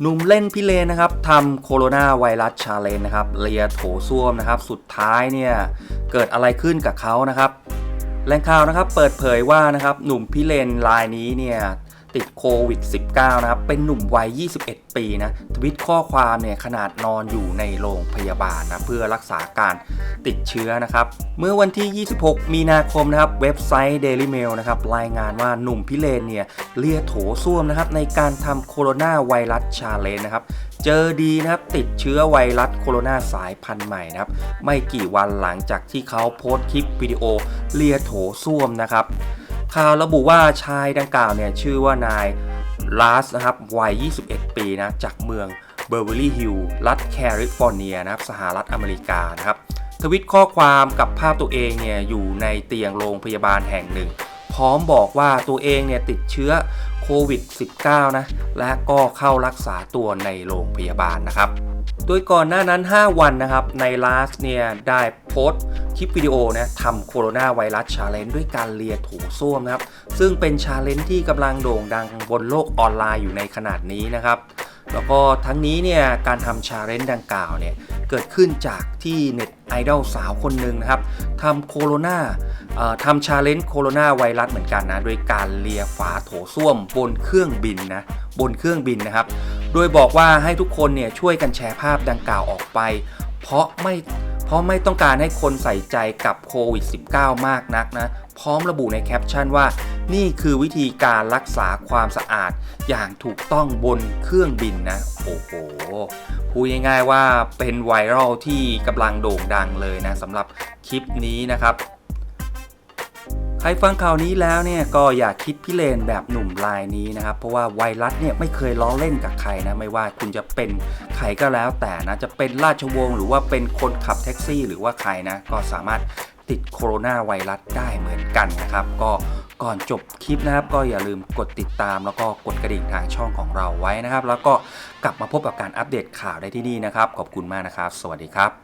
หนุ่มเล่นพิเรนนะครับทำโคโรนาไวรัสชาเลนนะครับเลียโถส้วมนะครับ สุดท้ายเนี่ยเกิดอะไรขึ้นกับเขานะครับแหล่งข่าวนะครับเปิดเผยว่านะครับหนุ่มพิเรนรายนี้เนี่ย ติดโควิด -19 นะครับ เป็นหนุ่มวัย 21 ปีนะ ทวิตข้อความเนี่ยขนาดนอนอยู่ในโรงพยาบาลนะ เพื่อรักษาการติดเชื้อนะครับ เมื่อวันที่ 26 มีนาคมนะครับ เว็บไซต์ Daily Mail นะครับ รายงานว่าหนุ่มพิเรนเนี่ยเลียโถส้วมนะครับ ในการทำโคโรนาไวรัสชาเลนนะครับเจอดีนะครับติดเชื้อไวรัสโคโรนาสายพันธุ์ใหม่นะครับ ไม่กี่วันหลังจากที่เขาโพสต์คลิปวิดีโอเลียโถส้วมนะครับ ข่าวระบุว่าชายดังกล่าวเนี่ยชื่อว่านายลาสนะครับวัย 21 ปีนะจากเมืองเบอร์เวอรี่ฮิลล์รัฐแคลิฟอร์เนียนะครับสหรัฐอเมริกานะครับทวิตข้อความกับภาพตัวเองเนี่ยอยู่ในเตียงโรงพยาบาลแห่งหนึ่ง พร้อมบอกว่าตัวเองเนี่ยติดเชื้อโควิด -19 นะและก็เข้ารักษาตัวในโรงพยาบาลนะครับ โดยก่อนหน้านั้น 5 วันนะครับในลาสเนี่ยได้โพสต์คลิปวิดีโอนะทำโคโรนาไวรัสชาเลนจ์ด้วยการเลียถูส้วมนะครับ ซึ่งเป็นชาเลนจ์ที่กำลังโด่งดังบนโลกออนไลน์อยู่ในขนาดนี้นะครับ แล้วก็ทั้งนี้เนี่ยการทำชาเลนจ์ดังกล่าวเนี่ยเกิดขึ้นจากที่เน็ตไอดอลสาวคนหนึ่งนะครับทำโคโรนาทำชาเลนจ์โคโรนาไวรัสเหมือนกันนะโดยการเลียฝาโถส้วมบนเครื่องบินนะบนเครื่องบินนะครับ โดยบอกว่าให้ทุกคนเนี่ยช่วยกันแชร์ภาพดังกล่าวออกไป เพราะไม่เพราะไม่ต้องการให้คนใส่ใจกับโควิด -19 มากนักนะ พร้อมระบุในแคปชั่นว่า นี่คือวิธีการรักษาความสะอาดอย่างถูกต้องบนเครื่องบินนะ โอ้โห พูดง่ายๆว่าเป็นไวรัลที่กำลังโด่งดังเลยนะสำหรับคลิปนี้นะครับ ครฟังข่าวนี้แล้วเนี่ยก็อย่าคิดพิเรนแบบหนุ่มรายนี้นะครับ เพราะว่าไวรัสเนี่ยไม่เคยล้อเล่นกับใครนะ ไม่ว่าคุณจะเป็นใครก็แล้ว แต่นะจะเป็นราชวงศ์หรือว่าเป็นคนขับแท็กซี่ หรือว่าใครนะ ก็สามารถติดโคโรนาไวรัสได้เหมือนกันนะครับ ก็ก่อนจบคลิปนะครับ ก็อย่าลืมกดติดตามแล้วก็กดกระดิ่งทางช่องของเราไว้นะครับ แล้วก็กลับมาพบกับการอัปเดตข่าวได้ที่นี่นะครับ ขอบคุณมากนะครับ สวัสดีครับ